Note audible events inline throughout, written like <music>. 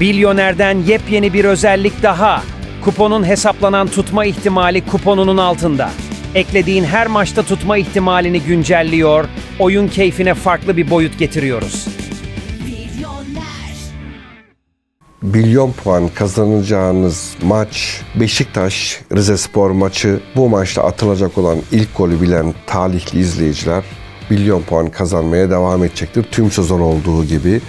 Bilyoner'den yepyeni bir özellik daha. Kuponun hesaplanan tutma ihtimali kuponunun altında. Eklediğin her maçta tutma ihtimalini güncelliyor, oyun keyfine farklı bir boyut getiriyoruz. Milyon puan kazanacağınız maç Beşiktaş Rizespor maçı. Bu maçta atılacak olan ilk golü bilen talihli izleyiciler milyon puan kazanmaya devam edecektir. Tüm sezon olduğu gibi.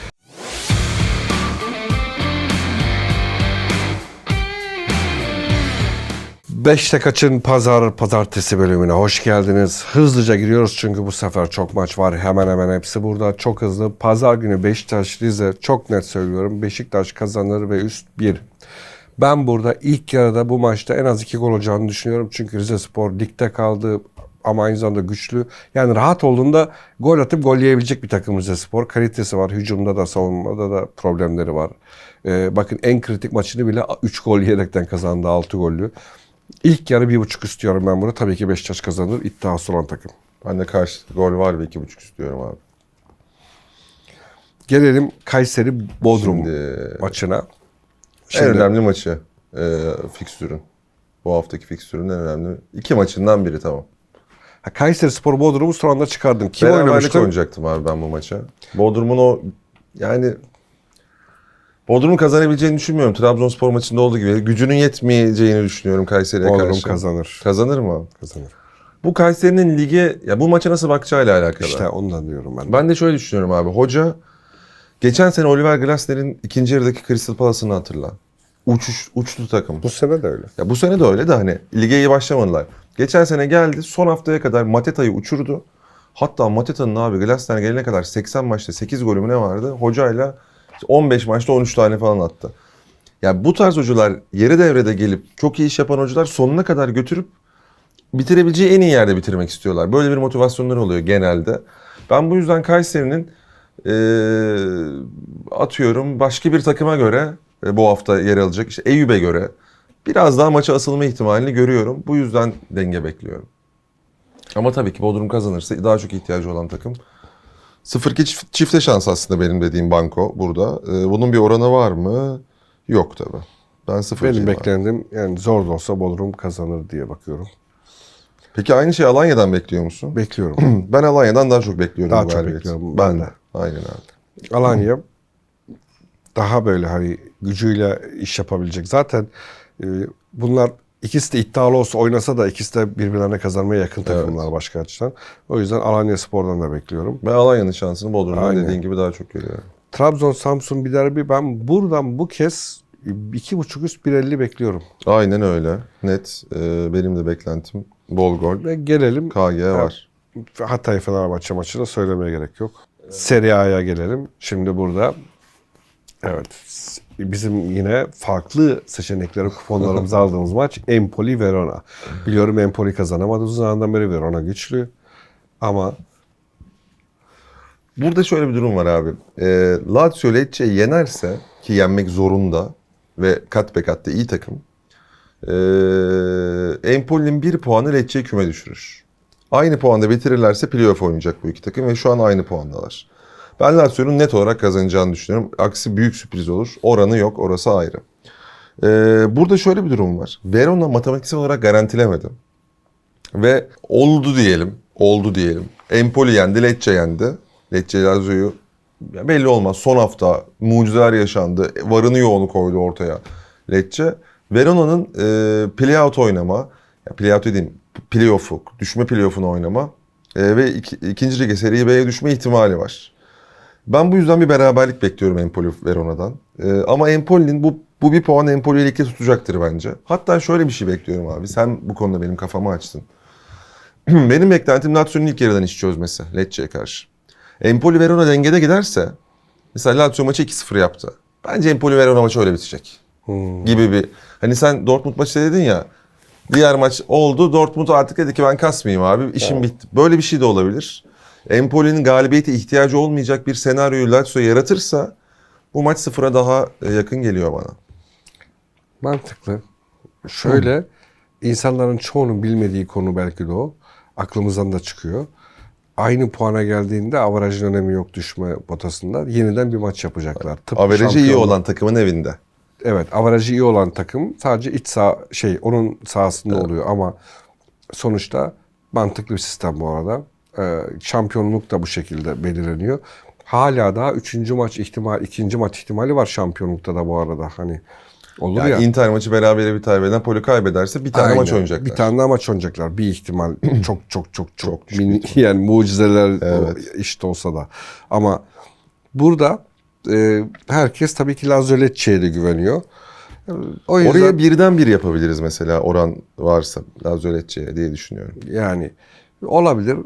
Beşte kaçın pazar pazartesi bölümüne hoş geldiniz. Hızlıca giriyoruz çünkü bu sefer çok maç var. Hemen hemen hepsi burada. Çok hızlı. Pazar günü Beşiktaş Rize çok net söylüyorum. Beşiktaş kazanır ve üst 1. Ben burada ilk yarıda bu maçta en az 2 gol olacağını düşünüyorum. Çünkü Rize Spor ligde kaldı ama aynı zamanda güçlü. Yani rahat olduğunda gol atıp gol yiyebilecek bir takım Rize Spor. Kalitesi var. Hücumda da savunmada da problemleri var. Ee, bakın en kritik maçını bile 3 gol yiyerekten kazandı 6 gollü. İlk yarı bir buçuk istiyorum ben bunu. Tabii ki Beşiktaş kazanır. İddiası olan takım. Ben de karşı gol var ve iki buçuk istiyorum abi. Gelelim Kayseri Bodrum Şimdi- maçına. en Şimdi önemli maçı e, fikstürün. Bu haftaki fikstürün en önemli. iki maçından biri tamam. ha, Kayseri Spor Bodrum'u son anda çıkardım. Kim Beraberlik oynamıştı? oynayacaktım abi ben bu maça. Bodrum'un o yani Bodrum'un kazanabileceğini düşünmüyorum. Trabzonspor maçında olduğu gibi. Gücünün yetmeyeceğini düşünüyorum Kayseri'ye Bodrum karşı. kazanır. Kazanır mı? Kazanır. Bu Kayseri'nin lige ya bu maça nasıl bakacağıyla alakalı. İşte ondan diyorum ben. Ben de şöyle düşünüyorum abi. Hoca geçen sene Oliver Glasner'in ikinci yarıdaki Crystal Palace'ını hatırla. Uçuş, uçtu takım. Bu sene de öyle. Ya bu sene de öyle de hani lige iyi başlamadılar. Geçen sene geldi son haftaya kadar Mateta'yı uçurdu. Hatta Mateta'nın abi Glasner gelene kadar 80 maçta 8 golü ne vardı? Hocayla 15 maçta 13 tane falan attı. Ya bu tarz hocalar yarı devrede gelip çok iyi iş yapan hocalar sonuna kadar götürüp bitirebileceği en iyi yerde bitirmek istiyorlar. Böyle bir motivasyonları oluyor genelde. Ben bu yüzden Kayseri'nin eee, atıyorum başka bir takıma göre e, bu hafta yer alacak işte Eyüp'e göre biraz daha maça asılma ihtimalini görüyorum. Bu yüzden denge bekliyorum. Ama tabii ki Bodrum kazanırsa daha çok ihtiyacı olan takım. 0-2 çift- çifte şans aslında benim dediğim banko burada. Ee, bunun bir oranı var mı? Yok tabii. Ben 0 Benim beklendim yani zor da olsa Bodrum kazanır diye bakıyorum. Peki aynı şey Alanya'dan bekliyor musun? Bekliyorum. <clears throat> Ben Alanya'dan daha çok bekliyorum. Daha bu çok galibiyeti. bekliyorum, Ben ben de. de. Aynen abi. Alanya daha böyle hani gücüyle iş yapabilecek. Zaten e, bunlar ikisi de iddialı olsa oynasa da ikisi de birbirlerine kazanmaya yakın takımlar başka açıdan. O yüzden Alanya Spor'dan da bekliyorum. Ben Alanya'nın şansını Bodrum'dan Aynen. dediğin gibi daha çok görüyorum. Trabzon Samsun bir derbi ben buradan bu kez iki buçuk üst 1.50 bekliyorum. Aynen öyle. Net. Ee, benim de beklentim bol gol. Ve gelelim KG var. Hatay Fenerbahçe maçını söylemeye gerek yok. Serie A'ya gelelim. Şimdi burada evet bizim yine farklı seçenekleri kuponlarımıza <laughs> aldığımız maç Empoli Verona. Biliyorum Empoli kazanamadı uzun zamandan beri Verona güçlü. Ama Burada şöyle bir durum var abi. Ee, Lazio Lecce'yi yenerse ki yenmek zorunda ve kat be kat da iyi takım. Ee, Empoli'nin bir puanı Lecce'yi küme düşürür. Aynı puanda bitirirlerse playoff oynayacak bu iki takım ve şu an aynı puandalar. Ben Lazio'nun net olarak kazanacağını düşünüyorum. Aksi büyük sürpriz olur. Oranı yok, orası ayrı. Ee, burada şöyle bir durum var. Verona matematiksel olarak garantilemedi. Ve oldu diyelim. Oldu diyelim. Empoli yendi, Lecce yendi. Lecce Lazio'yu belli olmaz. Son hafta mucizeler yaşandı. Varını yoğunu koydu ortaya Lecce. Verona'nın e, playout oynama, ya playout dediğim playoff'u, düşme playoff'unu oynama e, ve iki, ikinci lige Serie B'ye düşme ihtimali var. Ben bu yüzden bir beraberlik bekliyorum Empoli Verona'dan. E, ama Empoli'nin bu bu bir puan Empoli'yi ligde tutacaktır bence. Hatta şöyle bir şey bekliyorum abi. Sen bu konuda benim kafamı açtın. <clears throat> benim beklentim Lazio'nun ilk yarıdan iş çözmesi Lecce'ye karşı. Empoli Verona dengede giderse mesela Lazio maçı 2-0 yaptı. Bence Empoli Verona maçı öyle bitecek. Gibi bir hani sen Dortmund maçı dedin ya diğer maç oldu Dortmund artık dedi ki ben kasmayayım abi işim bitti. Böyle bir şey de olabilir. Empoli'nin galibiyete ihtiyacı olmayacak bir senaryoyu Lazio yaratırsa bu maç sıfıra daha e, yakın geliyor bana. mantıklı. Şöyle insanların çoğunun bilmediği konu belki de o. Aklımızdan da çıkıyor. aynı puana geldiğinde avarajın önemi yok düşme potasında. Yeniden bir maç yapacaklar. Tıpkı Averajı iyi olan takımın evinde. Evet, avarajı iyi olan takım sadece iç sağ şey onun sahasında oluyor ama sonuçta mantıklı bir sistem bu arada. Ee, şampiyonluk da bu şekilde belirleniyor. Hala daha üçüncü maç ihtimal, ikinci maç ihtimali var şampiyonlukta da bu arada. Hani olur Yani ya. Inter maçı berabere biter ve Napoli kaybederse bir tane Aynen. maç oynayacaklar. Bir tane daha maç oynayacaklar. Bir ihtimal <clears throat> çok çok çok çok, mini- yani mucizeler Evet. işte olsa da. Ama burada e, herkes tabii ki Lazio Lecce'ye de güveniyor. E, O yüzden Oraya birden bir yapabiliriz mesela oran varsa Lazio Lecce'ye diye düşünüyorum. yani olabilir.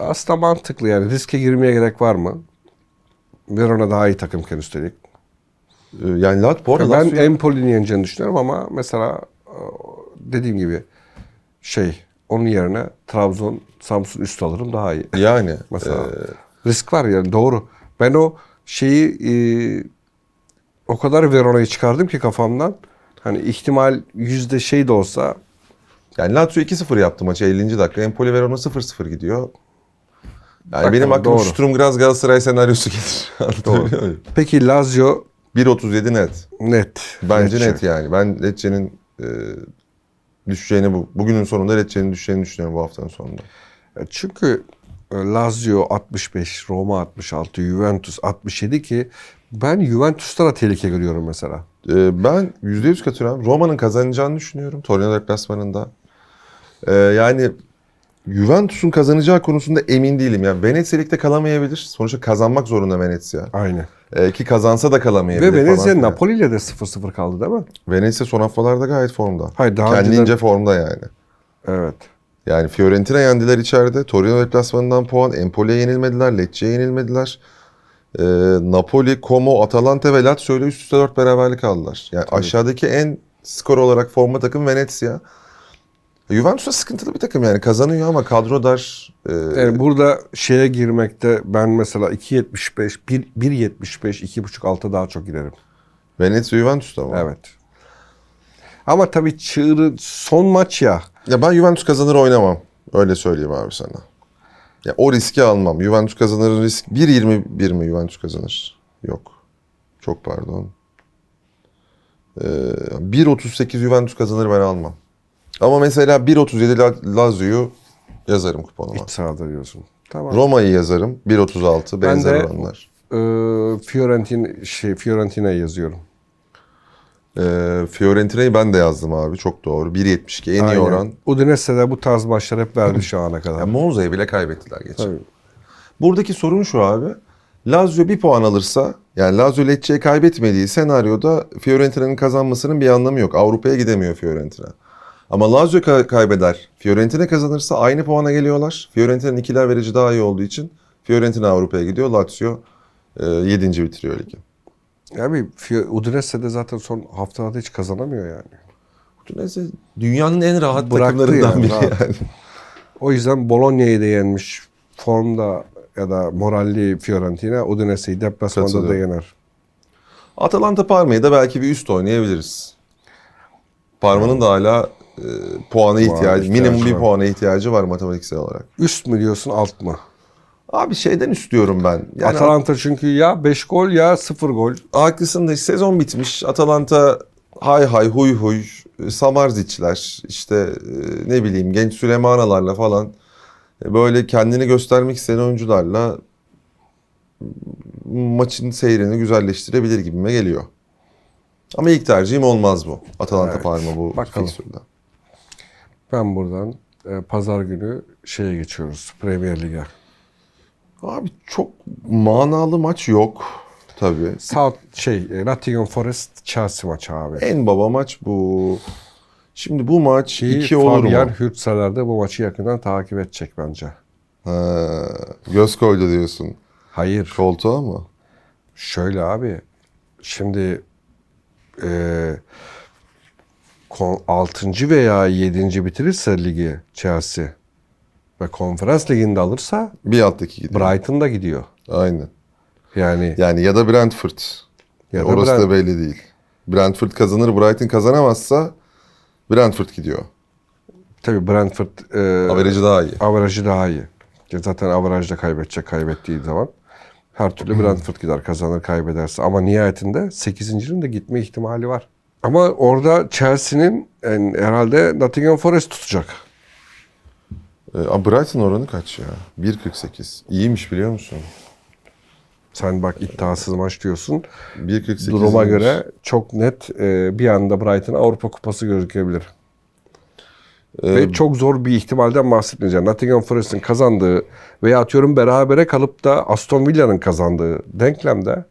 Aslında mantıklı yani riske girmeye gerek var mı? Verona daha iyi takımken üstelik. Ee, Yani arada ben Lazio- Empoli'nin yeneceğini düşünüyorum ama mesela e, dediğim gibi şey onun yerine Trabzon Samsun üst alırım daha iyi. yani <laughs> Mesela e, risk var yani doğru. Ben o şeyi e, o kadar Verona'yı çıkardım ki kafamdan. Hani ihtimal yüzde şey de olsa yani Lazio 2-0 yaptı maçı 50. dakika. Empoli Verona 0-0 gidiyor. Yani Bakalım, benim aklıma doğru. Sturm Graz Galatasaray senaryosu <laughs> gelir. Anlatabiliyor muyum? Peki Lazio 1.37 net. net. Bence Lecce. net yani. Ben Lecce'nin e, düşeceğini bu. Bugünün sonunda Lecce'nin düşeceğini düşünüyorum bu haftanın sonunda. Çünkü e, Lazio 65, Roma 66, Juventus 67 ki ben Juventus'ta da tehlike görüyorum mesela. Ee, ben %100 katılıyorum. Roma'nın kazanacağını düşünüyorum Torino deplasmanında. Ee, yani Juventus'un kazanacağı konusunda emin değilim. Yani Venezia ligde kalamayabilir. Sonuçta kazanmak zorunda Venezia. Aynı. Ee, ki kazansa da kalamayabilir. Ve Venezia. Napoli ile de 0-0 kaldı değil mi? Venezia son haftalarda gayet formda. Hayır daha Kendince önceden... formda yani. Evet. Yani Fiorentina yendiler içeride. Torino deplasmanından puan. Empoli'ye yenilmediler. Lecce'ye yenilmediler. Ee, Napoli, Como, Atalanta ve Lazio ile üst üste 4 beraberlik aldılar. Yani aşağıdaki en skor olarak forma takım Venezia. Juventus da sıkıntılı bir takım yani kazanıyor ama kadro dar. Ee, Yani burada şeye girmekte ben mesela 2.75, 1 1.75, 2.5 alta daha çok girerim. Venezia Juventus'ta mı? Evet. Ama tabii çığırı son maç ya. Ya ben Juventus kazanır oynamam. Öyle söyleyeyim abi sana. Ya o riski almam. Juventus kazanır risk 1.21 mi Juventus kazanır? Yok. Çok pardon. Ee, 1.38 Juventus kazanır ben almam. Ama mesela 1.37 La- Lazio'yu yazarım kuponuma. İç sahada diyorsun. Tamam. Roma'yı yazarım 1.36 Ben benzer de- oranlar. Ee, Fiorentina şey Fiorentina'yı yazıyorum. Ee, Fiorentina'yı ben de yazdım abi çok doğru. 1.72 en iyi Aynen. oran. Udinese'de bu tarz maçlar hep verdi şu ana kadar. Ya Monza'yı bile kaybettiler geçen. Tabii. Buradaki sorun şu abi. Lazio bir puan alırsa yani Lazio Lecce'ye kaybetmediği senaryoda Fiorentina'nın kazanmasının bir anlamı yok. Avrupa'ya gidemiyor Fiorentina. Ama Lazio ka- kaybeder. Fiorentina kazanırsa aynı puana geliyorlar. Fiorentina'nın ikiler verici daha iyi olduğu için Fiorentina Avrupa'ya gidiyor. Lazio e, 7. bitiriyor ligi. Abi Fio- Udinese'de zaten son haftalarda hiç kazanamıyor yani. Udinese dünyanın en rahat Bıraktı takımlarından yani, biri rahat. yani. O yüzden Bologna'yı da yenmiş. Formda ya da moralli Fiorentina Udinese'yi deplasmanda da yener. Atalanta Parma'yı da belki bir üst oynayabiliriz. Parma'nın da hala e, puana ihtiyacı, minimum bir var. puana ihtiyacı var matematiksel olarak. Üst mü diyorsun alt mı? Abi şeyden istiyorum ben. Yani Atalanta çünkü ya 5 gol ya 0 gol. haklısın da sezon bitmiş. Atalanta hay hay huy huy Samarzic'ler işte e, ne bileyim genç Süleymanalarla falan e, böyle kendini göstermek isteyen oyuncularla maçın seyrini güzelleştirebilir gibime geliyor. Ama ilk tercihim olmaz bu. Atalanta Evet. Parma bu Bakalım. fikstürde. Ben buradan e, pazar günü şeye geçiyoruz. Premier Lig'e. Abi çok manalı maç yok tabii. South şey e, Nottingham Forest Chelsea maçı abi. En baba maç bu. Şimdi bu maç Ki 2 olur Fabian mu? Hürtseler de bu maçı yakından takip edecek bence. Ha, göz koydu diyorsun. Hayır. Koltuğa mı? Şöyle abi. Şimdi e, 6. veya 7. bitirirse ligi Chelsea ve konferans liginde alırsa Bir alttaki gidiyor. Brighton da gidiyor. Aynen. Yani Yani ya da Brentford. Ya da Orası Brent- da belli değil. Brentford kazanır, Brighton kazanamazsa Brentford gidiyor. tabii Brentford e, Averajı daha iyi. averajı daha iyi. Zaten avarajda kaybedecek kaybettiği zaman. Her türlü Brentford gider kazanır kaybederse. Ama nihayetinde 8.'nin de gitme ihtimali var. Ama orada Chelsea'nin yani herhalde Nottingham Forest tutacak. Ama Brighton oranı kaç ya? 1.48. İyiymiş biliyor musun? Sen bak iddiasız maç diyorsun. 1.48 Duruma iyiymiş. göre çok net e, bir anda Brighton Avrupa Kupası gözükebilir. Ee, Ve çok zor bir ihtimalden bahsetmeyeceğim. Nottingham Forest'in kazandığı veya atıyorum berabere kalıp da Aston Villa'nın kazandığı denklemde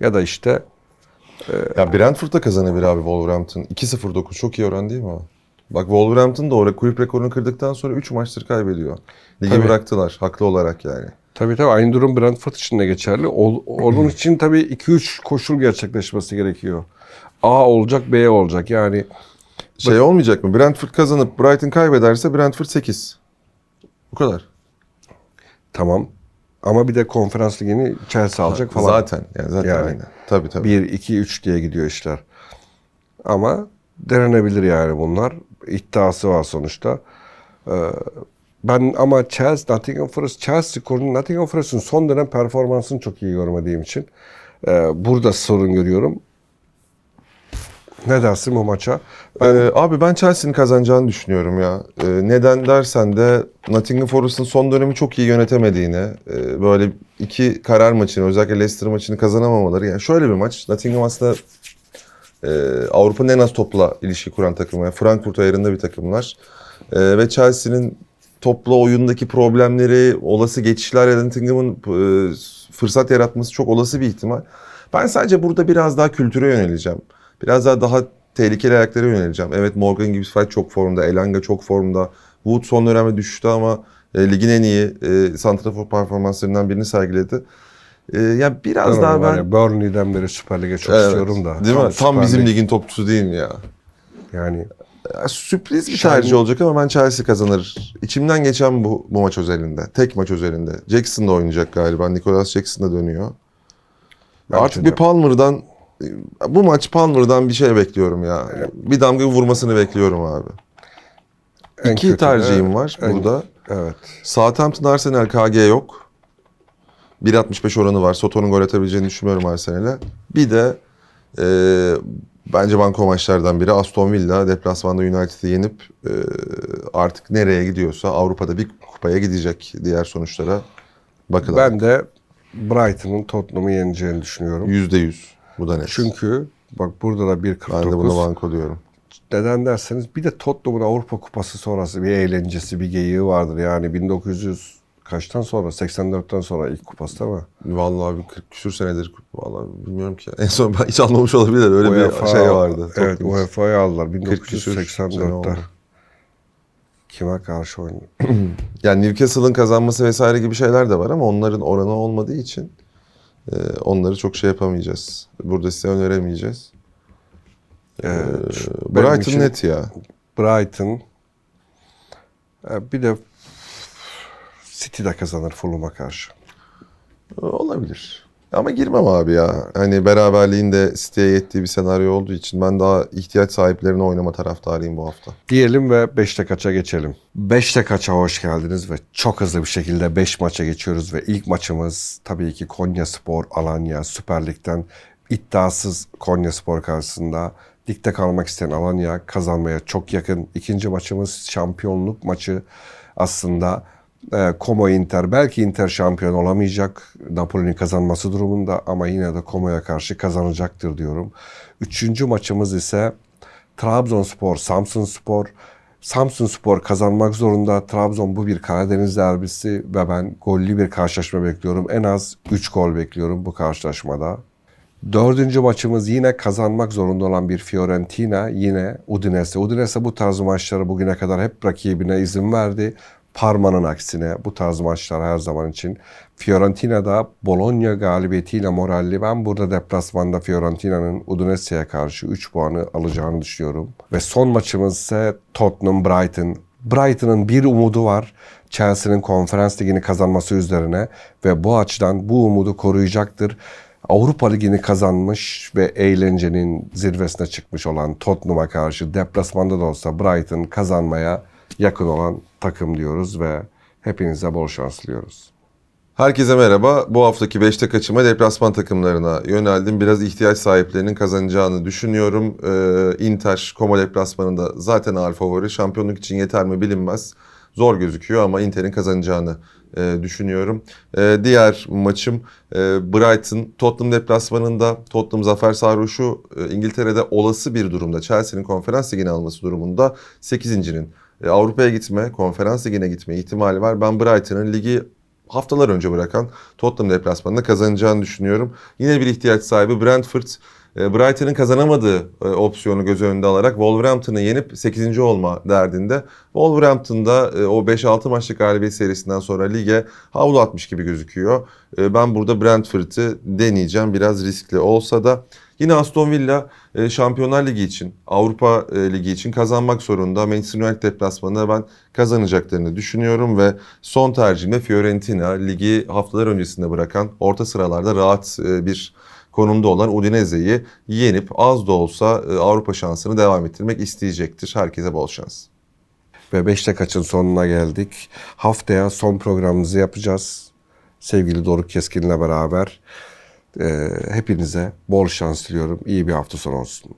ya da işte Ya Brentford da kazanabilir abi Wolverhampton. 2-0-9 çok iyi oran değil mi o? Bak Wolverhampton da orada kulüp rekorunu kırdıktan sonra 3 maçtır kaybediyor. Ligi Tabii. bıraktılar haklı olarak yani. tabii tabii aynı durum Brentford için de geçerli. Ol- onun <clears throat> için tabii 2-3 koşul gerçekleşmesi gerekiyor. A olacak, B olacak. Yani Şey olmayacak mı? Brentford kazanıp Brighton kaybederse Brentford 8. Bu kadar. tamam. Ama bir de konferans ligini Chelsea alacak falan. Zaten yani zaten Yani. aynen. Tabii tabii. 1, 2, 3 diye gidiyor işler. Ama denenebilir yani bunlar. İddiası var sonuçta. Ee, ben ama Chelsea, Nottingham Forest, Chelsea skorunu Nottingham Forest'in son dönem performansını çok iyi görmediğim için e, burada sorun görüyorum. Ne dersin bu maça? Ben Ee, abi ben Chelsea'nin kazanacağını düşünüyorum ya. Ee, neden dersen de Nottingham Forest'ın son dönemi çok iyi yönetemediğini, e, böyle iki karar maçını, özellikle Leicester maçını kazanamamaları. Yani şöyle bir maç. Nottingham aslında e, Avrupa'nın en az topla ilişki kuran takımı. Yani Frankfurt ayarında bir takımlar. E, ve Chelsea'nin topla oyundaki problemleri, olası geçişler ya Nottingham'ın e, fırsat yaratması çok olası bir ihtimal. Ben sadece burada biraz daha kültüre yöneleceğim. Biraz daha daha tehlikeli ayaklara yöneleceğim. Evet Morgan Gibbs çok formda, Elanga çok formda. Wood son dönemde düştü ama e, ligin en iyi e, santrafor performanslarından birini sergiledi. E, yani biraz daha ben... yani Burnley'den beri Süper Lig'e çok Evet, istiyorum da. Değil mi? Tam Süper bizim Lig, ligin topçusu değil mi ya? Yani Ya, sürpriz bir Şahin- tercih olacak ama ben Chelsea kazanır. İçimden geçen bu, bu maç özelinde. Tek maç özelinde. Jackson da oynayacak galiba. Nicolas Jackson da dönüyor. Bence Artık de. bir Palmer'dan bu maç Palmer'dan bir şey bekliyorum ya. Bir damga vurmasını bekliyorum abi. en İki kötü tercihim var en- burada. Evet. Southampton Arsenal KG yok. 1.65 oranı var. Soto'nun gol atabileceğini düşünmüyorum Arsenal'e. Bir de e, bence banko maçlardan biri Aston Villa deplasmanda United'ı yenip e, artık nereye gidiyorsa Avrupa'da bir kupaya gidecek diğer sonuçlara bakılan. Ben de Brighton'ın Tottenham'ı yeneceğini düşünüyorum. %100 bu da net. Çünkü bak burada da ben de buna 1.49. banko diyorum. Neden derseniz bir de Tottenham'ın Avrupa Kupası sonrası bir eğlencesi, bir geyiği vardır. Yani 1900 kaçtan sonra? 84'ten sonra ilk kupası değil mi? Vallahi bir 40 küsür senedir vallahi bilmiyorum ki. En son ben hiç anlamış olabilir. Öyle bir şey vardı. Evet Tottenham. UEFA'yı aldılar 40 küsür sene 1984'te. oldu. Kime karşı oynadı? <clears throat> Yani Newcastle'ın kazanması vesaire gibi şeyler de var ama onların oranı olmadığı için onları çok şey yapamayacağız. Burada size öneremeyeceğiz. Ee, E, şu- benim Brighton net ya. Brighton. Ee, Bir de City de kazanır Fulham'a karşı. E, Olabilir. Ama girmem abi ya. Hani beraberliğin de City'ye yettiği bir senaryo olduğu için ben daha ihtiyaç sahiplerine oynama taraftarıyım bu hafta. Diyelim ve 5'te kaça geçelim. 5'te kaça hoş geldiniz ve çok hızlı bir şekilde 5 maça geçiyoruz ve ilk maçımız tabii ki Konya Spor Alanya Süper Lig'den iddiasız Konya Spor karşısında ligde kalmak isteyen Alanya kazanmaya çok yakın. İkinci maçımız şampiyonluk maçı aslında e, Como Inter belki Inter şampiyon olamayacak Napoli'nin kazanması durumunda ama yine de Como'ya karşı kazanacaktır diyorum. Üçüncü maçımız ise Trabzonspor, Samsunspor. Samsunspor kazanmak zorunda. Trabzon bu bir Karadeniz derbisi ve ben gollü bir karşılaşma bekliyorum. En az 3 gol bekliyorum bu karşılaşmada. Dördüncü maçımız yine kazanmak zorunda olan bir Fiorentina. Yine Udinese. Udinese bu tarz maçları bugüne kadar hep rakibine izin verdi. Parma'nın aksine bu tarz maçlar her zaman için. Fiorentina'da Bologna galibiyetiyle moralli. Ben burada deplasmanda Fiorentina'nın Udinese'ye karşı 3 puanı alacağını düşünüyorum. Ve son maçımız ise Tottenham Brighton. Brighton'ın bir umudu var. Chelsea'nin konferans ligini kazanması üzerine ve bu açıdan bu umudu koruyacaktır. Avrupa Ligi'ni kazanmış ve eğlencenin zirvesine çıkmış olan Tottenham'a karşı deplasmanda da olsa Brighton kazanmaya yakın olan takım diyoruz ve hepinize bol şans diliyoruz. Herkese merhaba. Bu haftaki 5'te kaçıma deplasman takımlarına yöneldim. Biraz ihtiyaç sahiplerinin kazanacağını düşünüyorum. Ee, Inter, Como deplasmanında zaten ağır favori. Şampiyonluk için yeter mi bilinmez. Zor gözüküyor ama Inter'in kazanacağını e, düşünüyorum. E, diğer maçım e, Brighton, Tottenham deplasmanında. Tottenham zafer sarhoşu e, İngiltere'de olası bir durumda Chelsea'nin konferans ligini alması durumunda 8.'nin e, Avrupa'ya gitme, konferans ligine gitme ihtimali var. Ben Brighton'ın ligi haftalar önce bırakan Tottenham deplasmanında kazanacağını düşünüyorum. Yine bir ihtiyaç sahibi Brentford. e, Brighton'ın kazanamadığı e, opsiyonu göz önünde alarak Wolverhampton'ı yenip 8. olma derdinde. Wolverhampton'da o 5-6 maçlık galibiyet serisinden sonra lige havlu atmış gibi gözüküyor. Ben burada Brentford'ı deneyeceğim biraz riskli olsa da. Yine Aston Villa e, Şampiyonlar Ligi için, Avrupa e, Ligi için kazanmak zorunda. Manchester United deplasmanında ben kazanacaklarını düşünüyorum ve son tercihimde Fiorentina ligi haftalar öncesinde bırakan orta sıralarda rahat e, bir konumda olan Udinese'yi yenip az da olsa Avrupa şansını devam ettirmek isteyecektir. Herkese bol şans. Ve 5'te kaçın sonuna geldik. Haftaya son programımızı yapacağız. Sevgili Doruk Keskin'le beraber. Ee, hepinize bol şans diliyorum. İyi bir hafta sonu olsun.